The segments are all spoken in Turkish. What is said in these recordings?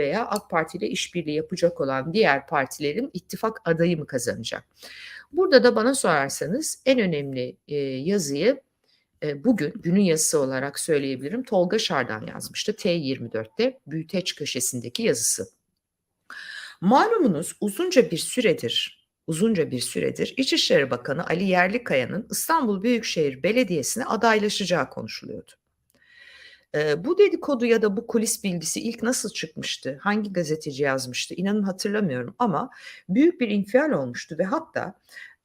veya AK Parti ile işbirliği yapacak olan diğer partilerin ittifak adayı mı kazanacak? Burada da bana sorarsanız en önemli e, yazıyı e, bugün günün yazısı olarak söyleyebilirim. Tolga Şardan yazmıştı T24'te büyüteç köşesindeki yazısı. Malumunuz uzunca bir süredir uzunca bir süredir İçişleri Bakanı Ali Yerlikaya'nın İstanbul Büyükşehir Belediyesi'ne adaylaşacağı konuşuluyordu. Bu dedikodu ya da bu kulis bilgisi ilk nasıl çıkmıştı? Hangi gazeteci yazmıştı? İnanın hatırlamıyorum ama büyük bir infial olmuştu ve hatta,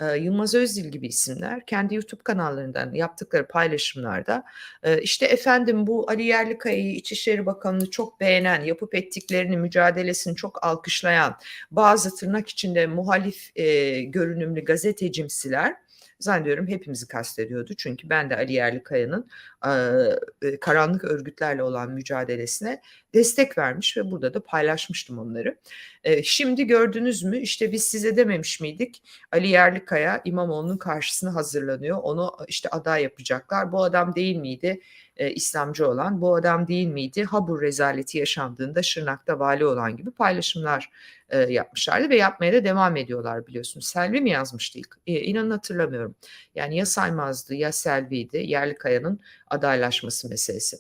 eee, Yılmaz Özdil gibi isimler kendi YouTube kanallarından yaptıkları paylaşımlarda, eee, işte, efendim bu Ali Yerlikaya'yı İçişleri Bakanı'nı çok beğenen, yapıp ettiklerini, mücadelesini çok alkışlayan bazı tırnak içinde muhalif, eee, görünümlü gazetecimsiler Zannediyorum hepimizi kastediyordu. Çünkü ben de Ali Yerlikaya'nın eee, karanlık örgütlerle olan mücadelesine destek vermiş ve burada da paylaşmıştım onları. Eee, şimdi gördünüz mü işte biz size dememiş miydik Ali Yerlikaya İmamoğlu'nun karşısına hazırlanıyor. Onu işte aday yapacaklar. Bu adam değil miydi? E, İslamcı olan bu adam değil miydi? Habur rezaleti yaşandığında Şırnak'ta vali olan gibi paylaşımlar e, yapmışlardı ve yapmaya da devam ediyorlar biliyorsunuz. Selvi mi yazmıştı ilk? E, inanın hatırlamıyorum. Yani ya Saymaz'dı ya Selvi'ydi Yerlikaya'nın adaylaşması meselesi.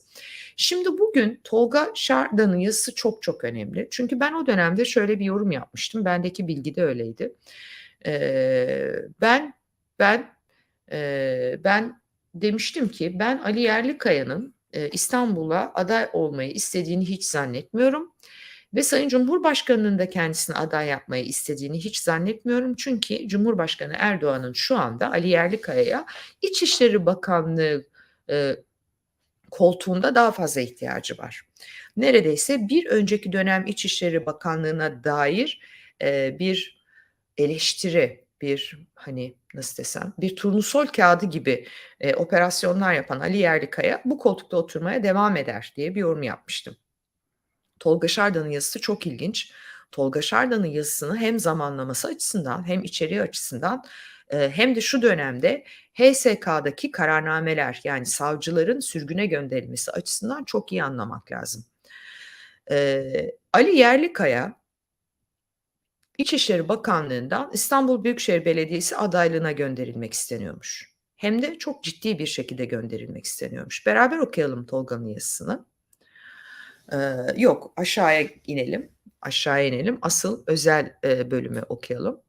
Şimdi bugün Tolga Şardan'ın yazısı çok çok önemli. Çünkü ben o dönemde şöyle bir yorum yapmıştım. Bendeki bilgi de öyleydi. Ee, ben ben e, ben demiştim ki ben Ali Yerlikaya'nın e, İstanbul'a aday olmayı istediğini hiç zannetmiyorum. Ve Sayın Cumhurbaşkanı'nın da kendisini aday yapmayı istediğini hiç zannetmiyorum. Çünkü Cumhurbaşkanı Erdoğan'ın şu anda Ali Yerlikaya'ya İçişleri Bakanlığı e, koltuğunda daha fazla ihtiyacı var. Neredeyse bir önceki dönem İçişleri Bakanlığı'na dair e, bir eleştiri, bir hani nasıl desem bir turnusol kağıdı gibi e, operasyonlar yapan Ali Yerlikaya bu koltukta oturmaya devam eder diye bir yorum yapmıştım. Tolga Şardan'ın yazısı çok ilginç. Tolga Şardan'ın yazısını hem zamanlaması açısından hem içeriği açısından e, hem de şu dönemde HSK'daki kararnameler yani savcıların sürgüne gönderilmesi açısından çok iyi anlamak lazım. E, Ali Yerlikaya İçişleri Bakanlığı'ndan İstanbul Büyükşehir Belediyesi adaylığına gönderilmek isteniyormuş. Hem de çok ciddi bir şekilde gönderilmek isteniyormuş. Beraber okuyalım Tolga'nın yazısını. Ee, yok aşağıya inelim. Aşağıya inelim. Asıl özel e, bölümü okuyalım.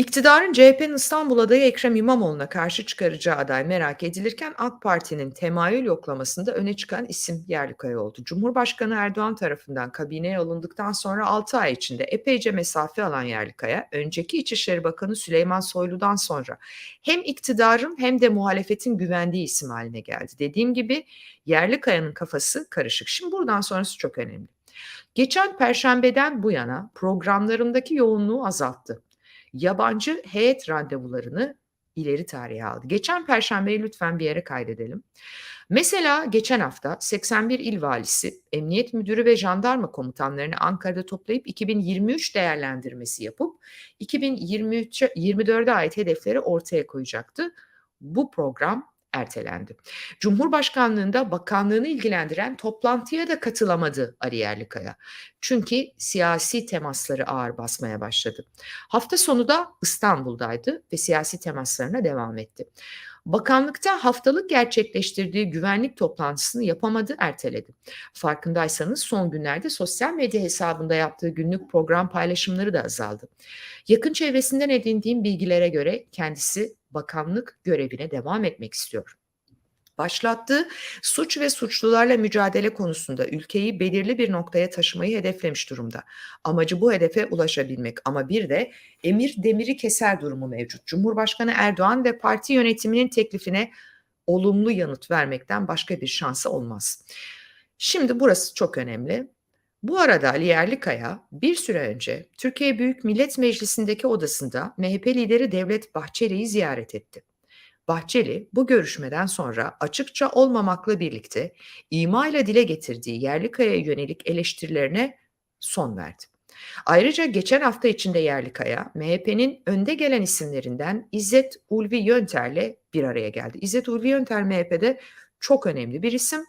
İktidarın CHP'nin İstanbul adayı Ekrem İmamoğlu'na karşı çıkaracağı aday merak edilirken AK Parti'nin temayül yoklamasında öne çıkan isim Yerlikaya oldu. Cumhurbaşkanı Erdoğan tarafından kabineye alındıktan sonra 6 ay içinde epeyce mesafe alan Yerlikaya, önceki İçişleri Bakanı Süleyman Soylu'dan sonra hem iktidarın hem de muhalefetin güvendiği isim haline geldi. Dediğim gibi Yerlikaya'nın kafası karışık. Şimdi buradan sonrası çok önemli. Geçen perşembeden bu yana programlarındaki yoğunluğu azalttı yabancı heyet randevularını ileri tarihe aldı. Geçen perşembeyi lütfen bir yere kaydedelim. Mesela geçen hafta 81 il valisi, emniyet müdürü ve jandarma komutanlarını Ankara'da toplayıp 2023 değerlendirmesi yapıp 2023 24'e ait hedefleri ortaya koyacaktı. Bu program ertelendi. Cumhurbaşkanlığında bakanlığını ilgilendiren toplantıya da katılamadı Ali Yerlikaya. Çünkü siyasi temasları ağır basmaya başladı. Hafta sonu da İstanbul'daydı ve siyasi temaslarına devam etti. Bakanlıkta haftalık gerçekleştirdiği güvenlik toplantısını yapamadı, erteledi. Farkındaysanız son günlerde sosyal medya hesabında yaptığı günlük program paylaşımları da azaldı. Yakın çevresinden edindiğim bilgilere göre kendisi bakanlık görevine devam etmek istiyor başlattığı suç ve suçlularla mücadele konusunda ülkeyi belirli bir noktaya taşımayı hedeflemiş durumda. Amacı bu hedefe ulaşabilmek ama bir de emir demiri keser durumu mevcut. Cumhurbaşkanı Erdoğan ve parti yönetiminin teklifine olumlu yanıt vermekten başka bir şansı olmaz. Şimdi burası çok önemli. Bu arada Ali Yerlikaya bir süre önce Türkiye Büyük Millet Meclisi'ndeki odasında MHP lideri Devlet Bahçeli'yi ziyaret etti. Bahçeli bu görüşmeden sonra açıkça olmamakla birlikte ima ile dile getirdiği Yerlikaya'ya yönelik eleştirilerine son verdi. Ayrıca geçen hafta içinde Yerlikaya, MHP'nin önde gelen isimlerinden İzzet Ulvi Yönter'le bir araya geldi. İzzet Ulvi Yönter MHP'de çok önemli bir isim.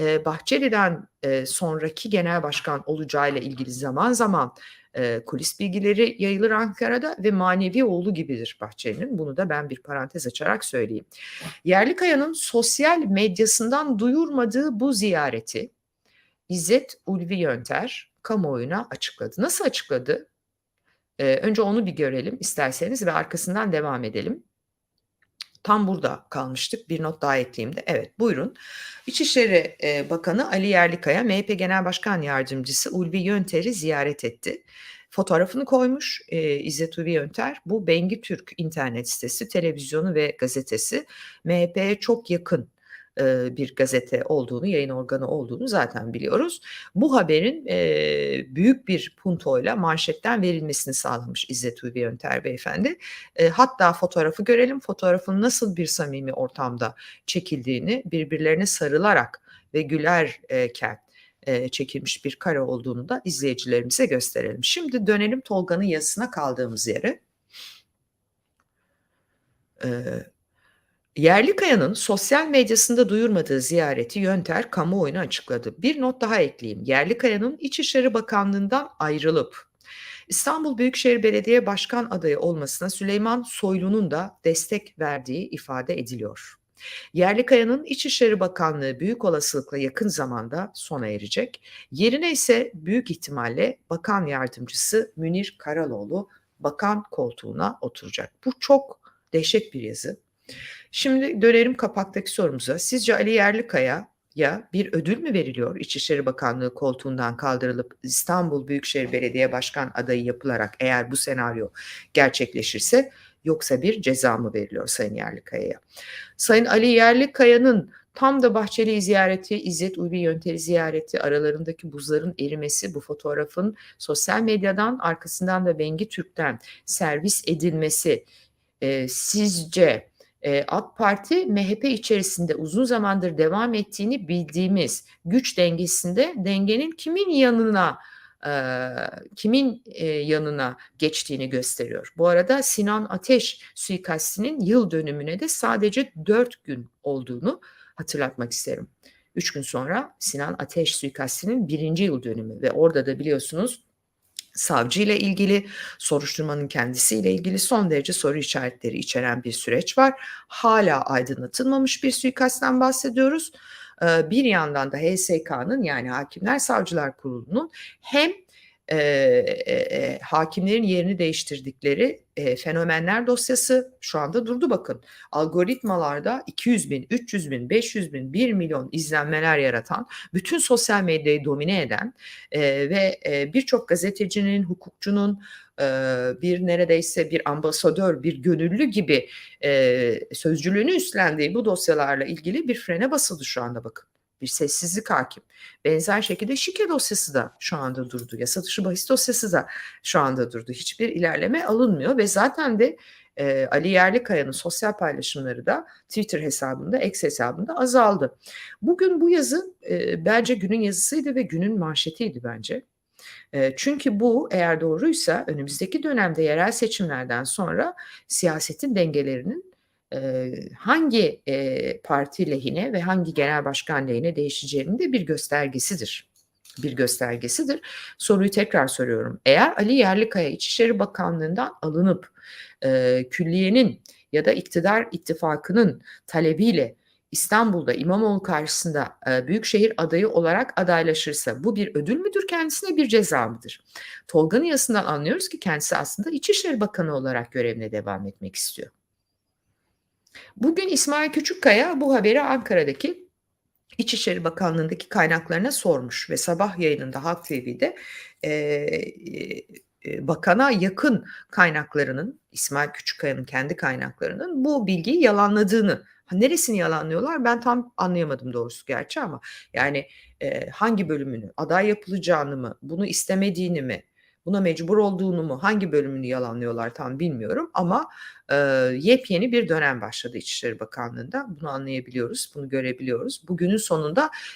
Bahçeli'den, sonraki genel başkan olacağıyla ilgili zaman zaman, eee, kulis bilgileri yayılır Ankara'da ve manevi oğlu gibidir Bahçeli'nin. Bunu da ben bir parantez açarak söyleyeyim. Yerlikaya'nın sosyal medyasından duyurmadığı bu ziyareti İzzet Ulvi Yönter kamuoyuna açıkladı. Nasıl açıkladı? Eee, önce onu bir görelim isterseniz ve arkasından devam edelim. Tam burada kalmıştık. Bir not daha ekleyeyim. Evet, buyurun. İçişleri, eee, Bakanı Ali Yerlikaya, MHP Genel Başkan Yardımcısı Ulvi Yönter'i ziyaret etti. Fotoğrafını koymuş, eee, İzzet Ulvi Yönter. Bu Bengi Türk internet sitesi, televizyonu ve gazetesi. MHP'ye çok yakın, bir gazete olduğunu, yayın organı olduğunu zaten biliyoruz. Bu haberin, eee, büyük bir puntoyla manşetten verilmesini sağlamış İzzet Ulvi Yönter beyefendi. Eee, hatta fotoğrafı görelim. Fotoğrafın nasıl bir samimi ortamda çekildiğini, birbirlerine sarılarak ve gülerken, eee, çekilmiş bir kare olduğunu da izleyicilerimize gösterelim. Şimdi dönelim Tolga'nın yazısına kaldığımız yere. Eee, Yerlikaya'nın sosyal medyasında duyurmadığı ziyareti Yönter kamuoyuna açıkladı. Bir not daha ekleyeyim. Yerlikaya'nın İçişleri Bakanlığı'ndan ayrılıp İstanbul Büyükşehir Belediye Başkan adayı olmasına Süleyman Soylu'nun da destek verdiği ifade ediliyor. Yerlikaya'nın İçişleri Bakanlığı büyük olasılıkla yakın zamanda sona erecek. Yerine ise büyük ihtimalle Bakan Yardımcısı Münir Karaloğlu bakan koltuğuna oturacak. Bu çok dehşet bir yazı. Şimdi dönelim kapaktaki sorumuza. Sizce Ali Yerlikaya'ya bir ödül mü veriliyor İçişleri Bakanlığı koltuğundan kaldırılıp İstanbul Büyükşehir Belediye Başkan adayı yapılarak eğer bu senaryo gerçekleşirse yoksa bir ceza mı veriliyor Sayın Yerlikaya'ya? Sayın Ali Yerlikaya'nın tam da Bahçeli ziyareti, İzzet Ulvi Yönter'i ziyareti, aralarındaki buzların erimesi, bu fotoğrafın sosyal medyadan arkasından da Bengi Türk'ten servis edilmesi eee, sizce eee, AK Parti MHP içerisinde uzun zamandır devam ettiğini bildiğimiz güç dengesinde dengenin kimin yanına eee, kimin eee, yanına geçtiğini gösteriyor. Bu arada Sinan Ateş suikastinin yıl dönümüne de sadece 4 gün olduğunu hatırlatmak isterim. 3 gün sonra Sinan Ateş suikastinin 1. yıl dönümü ve orada da biliyorsunuz savcı ile ilgili, soruşturmanın kendisiyle ilgili son derece soru işaretleri içeren bir süreç var. Hala aydınlatılmamış bir suikastten bahsediyoruz. Eee, bir yandan da HSK'nın yani Hakimler Savcılar Kurulu'nun hem eee, eee, hakimlerin yerini değiştirdikleri eee, fenomenler dosyası şu anda durdu bakın. Algoritmalarda 200 bin, 300 bin, 500 bin, 1 milyon izlenmeler yaratan, bütün sosyal medyayı domine eden eee, ve eee, birçok gazetecinin, hukukçunun, eee, bir neredeyse bir ambasadör, bir gönüllü gibi eee, sözcülüğünü üstlendiği bu dosyalarla ilgili bir frene basıldı şu anda bakın. Bir sessizlik hakim. Benzer şekilde şike dosyası da şu anda durdu. Yasa dışı bahis dosyası da şu anda durdu. Hiçbir ilerleme alınmıyor ve zaten de eee, Ali Yerlikaya'nın sosyal paylaşımları da Twitter hesabında, X hesabında azaldı. Bugün bu yazı eee, bence günün yazısıydı ve günün manşetiydi bence. Eee, çünkü bu eğer doğruysa önümüzdeki dönemde yerel seçimlerden sonra siyasetin dengelerinin eee, hangi eee, parti lehine ve hangi genel başkan lehine değişeceğinin de bir göstergesidir. Bir göstergesidir. Soruyu tekrar soruyorum. Eğer Ali Yerlikaya İçişleri Bakanlığı'ndan alınıp eee, külliyenin ya da iktidar ittifakının talebiyle İstanbul'da İmamoğlu karşısında eee, büyükşehir adayı olarak adaylaşırsa bu bir ödül müdür kendisine bir ceza mıdır? Tolga'nın yazısından anlıyoruz ki kendisi aslında İçişleri Bakanı olarak görevine devam etmek istiyor. Bugün İsmail Küçükkaya bu haberi Ankara'daki İçişleri Bakanlığı'ndaki kaynaklarına sormuş ve sabah yayınında Halk TV'de eee, bakana yakın kaynaklarının, İsmail Küçükkaya'nın kendi kaynaklarının bu bilgiyi yalanladığını, neresini yalanlıyorlar ben tam anlayamadım doğrusu gerçi ama yani eee, hangi bölümünü, aday yapılacağını mı, bunu istemediğini mi, buna mecbur olduğunu mu, hangi bölümünü yalanlıyorlar tam bilmiyorum ama eee, yepyeni bir dönem başladı İçişleri Bakanlığı'nda. Bunu anlayabiliyoruz, bunu görebiliyoruz. Bugünün sonunda